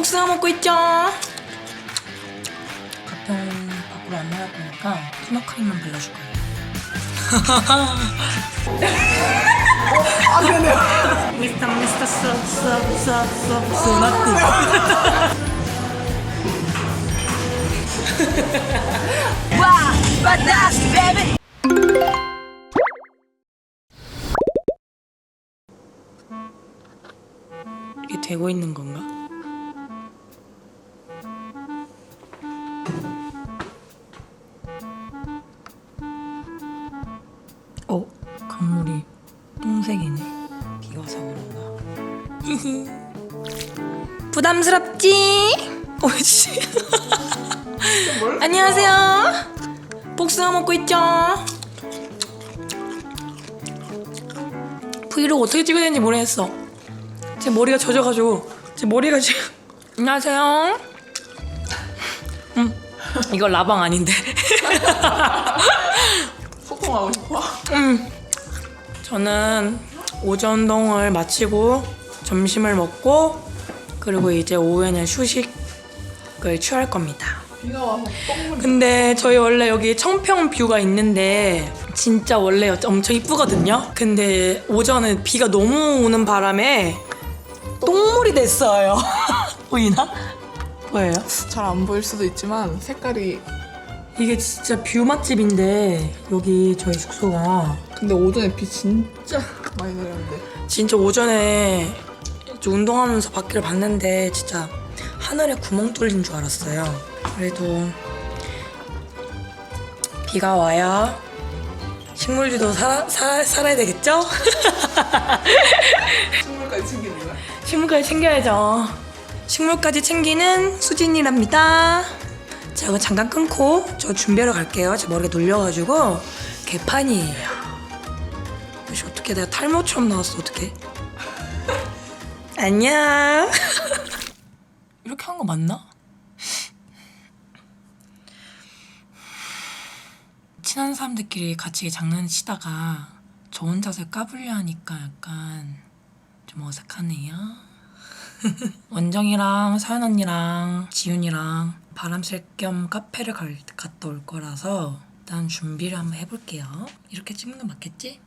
복숭아 먹고 있죠? 가평 밖으로 안 나갈 거니까 토너 크림만 발라줄 거예요. 미스터 미스터 쏘쏘쏘쏘 소나티. 와, 바다스 베이비. 이게 되고 있는 건가? 부담스럽지? 오씨 안녕하세요 복숭아 먹고 있죠? 브이로그 어떻게 찍어야 되는지 모르겠어 제 머리가 젖어가지고 제 머리가 지금 안녕하세요. 음 이거 라방 아닌데. 소통하고 싶어? 음 저는 오전 운동을 마치고 점심을 먹고 그리고 이제 오후에는 휴식을 취할 겁니다. 비가 와서 근데 저희 원래 여기 청평 뷰가 있는데 진짜 원래 엄청 이쁘거든요. 근데 오전에 비가 너무 오는 바람에 똥물이 됐어요. 보이나? 보여요? 잘안 보일 수도 있지만 색깔이 이게 진짜 뷰 맛집인데 여기 저희 숙소가 근데 오전에 비 진짜 많이 내렸는데 진짜 오전에 이제 운동하면서 밖을 봤는데 진짜 하늘에 구멍 뚫린 줄 알았어요. 그래도 비가 와야 식물들도 살아, 살 살아야 되겠죠? 식물까지 챙기는 거야? 식물까지 챙겨야죠. 식물까지 챙기는 수진이랍니다. 자, 이거 잠깐 끊고 저 준비하러 갈게요. 제 머리가 눌려가지고 개판이에요. 어떻게 내가 탈모처럼 나왔어 어떻게? 안녕. 이렇게 한 거 맞나? 친한 사람들끼리 같이 장난치다가 저 혼자서 까불려 하니까 약간 좀 어색하네요. 원정이랑 사연 언니랑 지윤이랑 바람 쐴겸 카페를 갈, 갔다 올 거라서 일단 준비를 한번 해볼게요. 이렇게 찍는 거 맞겠지?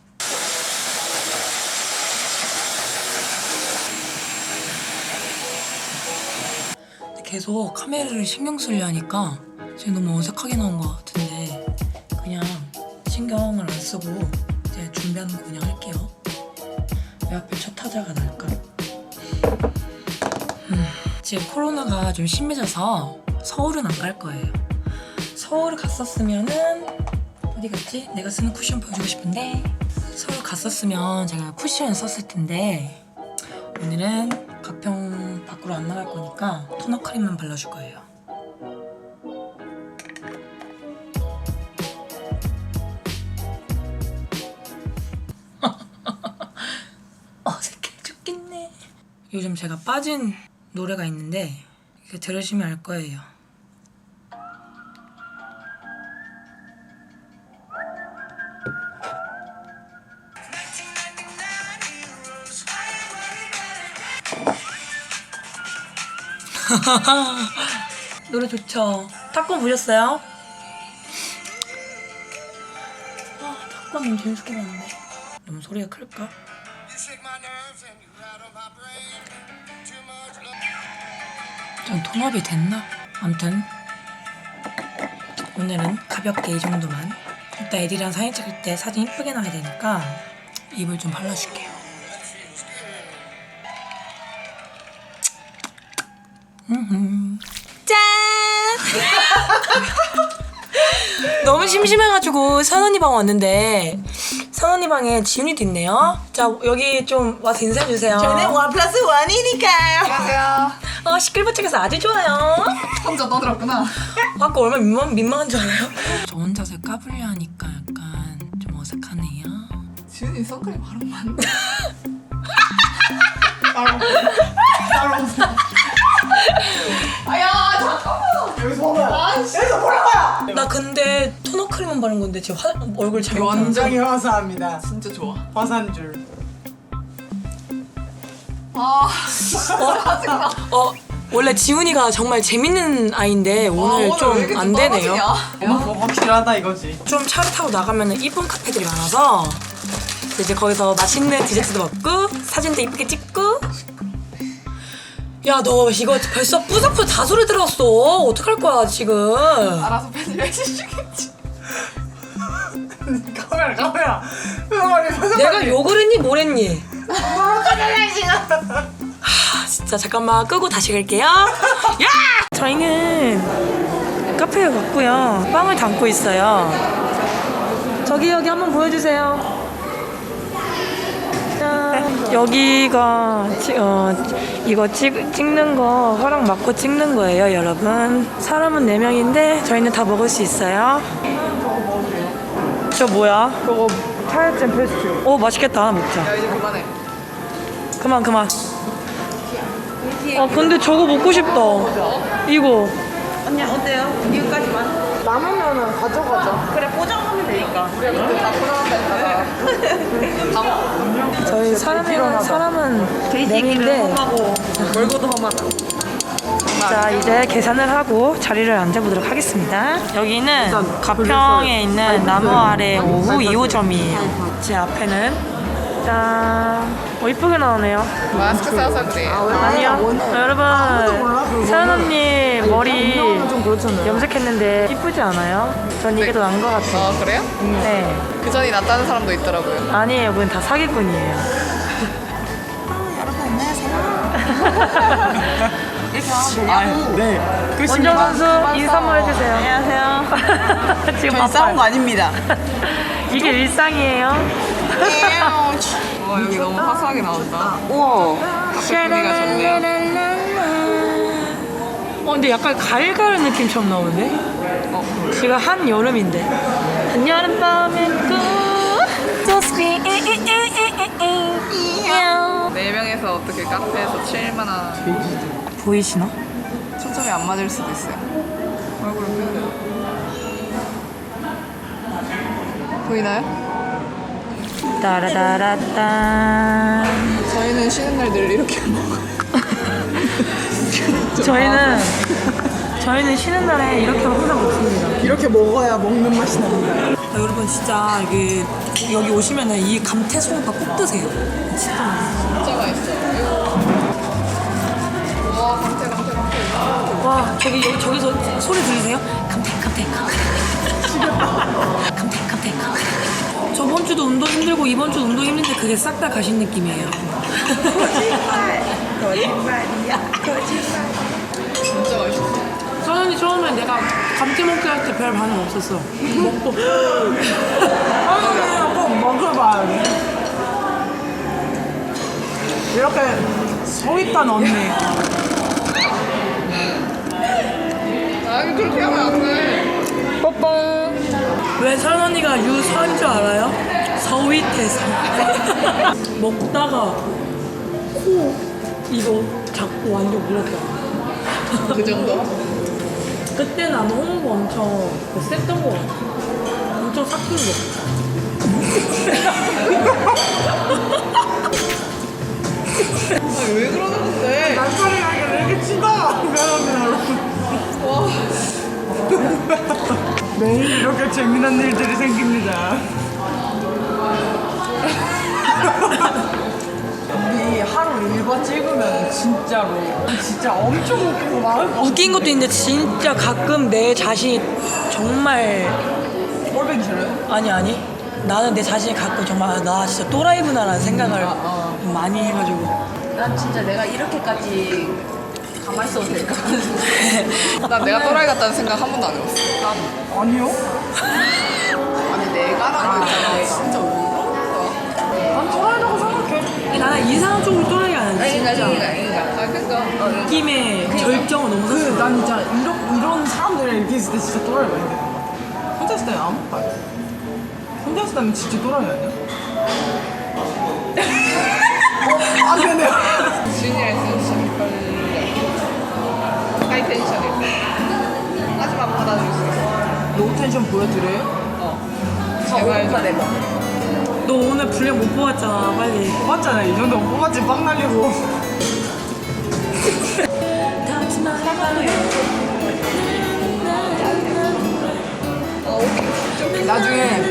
계속 카메라를 신경 쓰려 하니까 지금 너무 어색하게 나온 것 같은데 그냥 신경을 안 쓰고 이제 준비하는 거 그냥 할게요. 왜 하필 첫 타자가 날까? 음, 지금 코로나가 좀 심해져서 서울은 안 갈 거예요. 서울 갔었으면은 어디 갔지? 내가 쓰는 쿠션 보여주고 싶은데 서울 갔었으면 제가 쿠션 썼을 텐데 오늘은 가평 밖으로 안 나갈 거니까 토너 크림만 발라줄 거예요. 어색해 죽겠네. 요즘 제가 빠진 노래가 있는데 들으시면 알 거예요. 노래 좋죠. 탁권 보셨어요? 아, 탁권 너무 재밌게 봤는데. 너무 소리가 클까? 좀 통합이 됐나? 암튼 오늘은 가볍게 이 정도만 일단 애들이랑 사진 찍을 때 사진 이쁘게 나와야 되니까 입을 좀 발라줄게 짠! 너무 심심해가지고 선언니 방 왔는데 선언니 방에 지훈이도 있네요 자 여기 좀 와서 인사해 주세요 원 플러스 원이니까요. 안녕하세요 어, 시끌벅적해서 아주 좋아요 혼자 떠들었구나 아까 얼마나 민망, 민망한 줄 알아요? 저 혼자서 까불려 하니까 약간 좀 어색하네요. 지은이 선크림 바른 거? 따로 따로 아야 잠깐만 여기서 봐봐요 아이씨 여기서 보라고요 나 근데 토너 크림만 바른 건데 지금 화, 얼굴 잘못 완전히 화사합니다. 진짜 좋아 화사한 줄. 아 어? 원래 지훈이가 정말 재밌는 아이인데 오늘 좀안 되네요. 어, 확실하다 이거지. 좀 차를 타고 나가면 이쁜 카페들이 많아서 이제 거기서 맛있는 디저트도 먹고 사진도 이쁘게 찍고 야 너 이거 벌써 뿌석뿌석 다 소리 들었어 어떡할 거야 지금 알아서 편집해 주시겠지. 카메라 카메라. 표정관리. 내가 욕을 했니 뭘 했니 하 진짜 잠깐만 끄고 다시 갈게요 야 저희는 카페에 왔고요 빵을 담고 있어요 저기 여기 한번 보여주세요 짠. 여기가 치- 어, 이거 찍, 찍는 거 허락 받고 찍는 거예요 여러분 사람은 4명인데 저희는 다 먹을 수 있어요 저 뭐야? 그거 차야잼 페스트. 오 맛있겠다 하나 먹자 야 이제 그만해. 그만 그만 아 근데 저거 먹고 싶다 이거 언니 어때요? 이거까지만. 남으면은 가져가자. 그래 포장하면 되니까. 저희 사람은 사람은 네명인데 멀고도 험하다. 자 이제 계산을 하고 자리를 앉아보도록 하겠습니다 여기는 가평에 있는 나무 아래 오후 2호점이에요 제 앞에는 짠 어, 이쁘게 나오네요 마스크 써서 그래요. 아니요 여러분 서연 언니 머리 좀 그렇잖아요. 염색했는데 이쁘지 않아요? 전 이게 더 나은 것 같아요 어 그래요? 네 그 전이 낫다는 사람도 있더라고요. 아니에요 그건 다 사기꾼이에요 아, 네. 그 원정 선수 인사 한번 해주세요. 안녕하세요. 지금 저희 싸운 거 바빠요. 아닙니다. 이게 일상이에요. 와 여기 너무 화사하게 나온다. 우와. 분위기가 좋네요. 어 근데 약간 가을가을 느낌처럼 나오는데? 어, 지금 한 여름인데. 한 여름 밤엔 꿈. So sweet. 네 명에서 어떻게 카페에서 칠 만한 보이시나? 초점이 안 맞을 수도 있어요. 얼굴 보여요. 보이나요? 따라다라딴. 저희는 쉬는 날 늘 이렇게 먹어요. 저희는 저희는 쉬는 날에 이렇게 항상 먹습니다. 이렇게 먹어야 먹는 맛이 납니다. 아, 여러분 진짜 이게 여기 오시면은 이 감태 소금밥 꼭 드세요. 진짜 맛있어요. 진짜 맛있어요. 와 감태 감태 감태. 와 저기 여기 저기서 소리 들리세요? 감태 감태 감태. 감태 감태 감태. 저번 주도 운동 힘들고 이번 주 운동 힘든데 그게 싹 다 가신 느낌이에요. 진짜 맛있어. 서연이 처음에 내가 감태 먹기 할 때 별 반응 없었어. 먹고 한번 먹어봐야 돼. 이렇게 서 있던 언니. 아 그렇게 하면 안 돼. 뽀뽕. 왜 서연 언니가 유서인 줄 알아요? 서윗해서 먹다가 코 이거 잡고 완전 물었다. 그 정도? 그때 나는 홍보 엄청 그 셌던 거 같아. 엄청 삭힌 거. 아왜 그러는 건데? 난소리가 왜 이렇게 치다? 미안합니다, 여러분. 와. 매일 이렇게 재미난 일들이 생깁니다. 우리 하루 일과 찍으면 진짜로 진짜 엄청 웃기고 막 웃긴 것도 있는데 진짜 가끔 내 자신이 정말 꼴보기 싫어요? 아니 아니 나는 내 자신이 가끔 정말 아, 나 진짜 또라이구나라는 생각을 어. 많이 해가지고 난 진짜 내가 이렇게까지 가만히 있어도 될까? 난 내가 또라이 같다는 생각 한 번도 안 해봤어. 나도. 아니요. 아니 내가라고 했잖아. 진짜 왜 그런 난 좋아하려고 생각해. 나는 이상한 쪽으로 또라이가 아니야 진짜 아 그니까. 느낌의 절정을 너무 그, 샀어 난 진짜 이런, 이런 사람들이랑 이렇게 있을 때 진짜 또라이 많이 돼. 혼자 있을 때는 아무것도 아니야. 혼자 있을 때는 진짜 또라이 아니야? 펜션 보여드려요? 어. 제발. 좀. 내봐. 너 오늘 분량 못 뽑았잖아 빨리. 뽑았잖아 이 정도 못 뽑았지 빵 날리고. 어, 나중에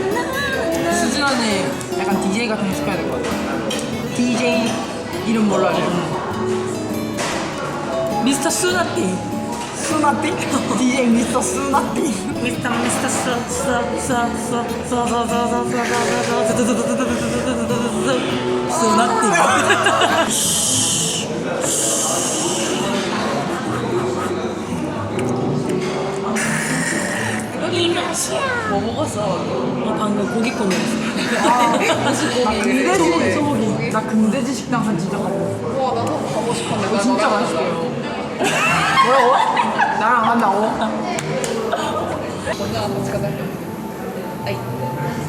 수진 언니 약간 DJ 같은 거 시켜야 될 것 같아. DJ 이름 뭘로 하냐 미스터 수나띠. 수나띵? DJ 미스터 수나띵. 미스터 미스터 뭐 먹었어? 나 방금 고기 꺼 먹었어. 아, 나 근대지 소고기. 나 근대지 식당 한 진짜 가고. 와 나도 가고 싶었는데. 진짜 맛있어요. 뭐라고? 나랑 간다고? 먼저 같이 가자 아이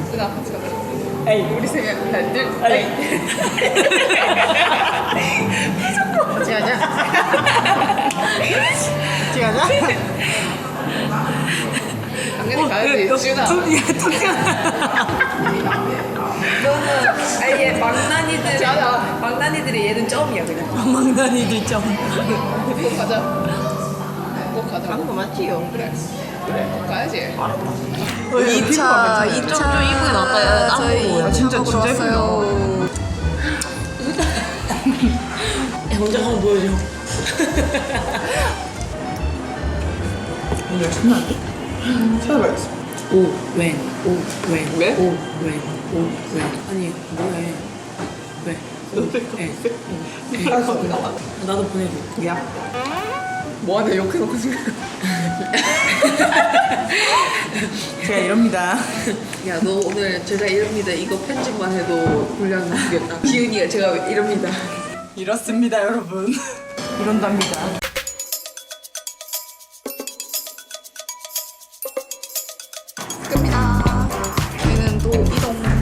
누나 같이 가자 에이. 우리 세명 하나 둘 아이 같이 가자. 같이 가자. 당연히 가야지 지훈아 아 이게 망나니들 자자 망나니들이 얘는 처음이야 그냥 망나니들 점. 꼭 가자 꼭 가자 거 맞지요? 그래 그래 가야지 2차, 이좀 좀 이쁘게 나왔다 저희 아, 진짜 진짜 예쁘다. 혼자 한번 보여줘. 오늘 신나는데? 찾아봐야겠어. 오, 웬, 오, 웬, 왜? 오, 웬, 오, 웬. 아니, 뭐해. 왜? 알았어, 나와. 나도 보내줘. 야. 뭐하냐 욕해놓고 지금 제가 이럽니다. 야 너 오늘 제가 이럽니다 이거 편집만 해도 분량 나오겠다 기훈이가 제가 이럽니다 이렇습니다, 여러분. 이런답니다. 끝입니다 저희는 또 이동.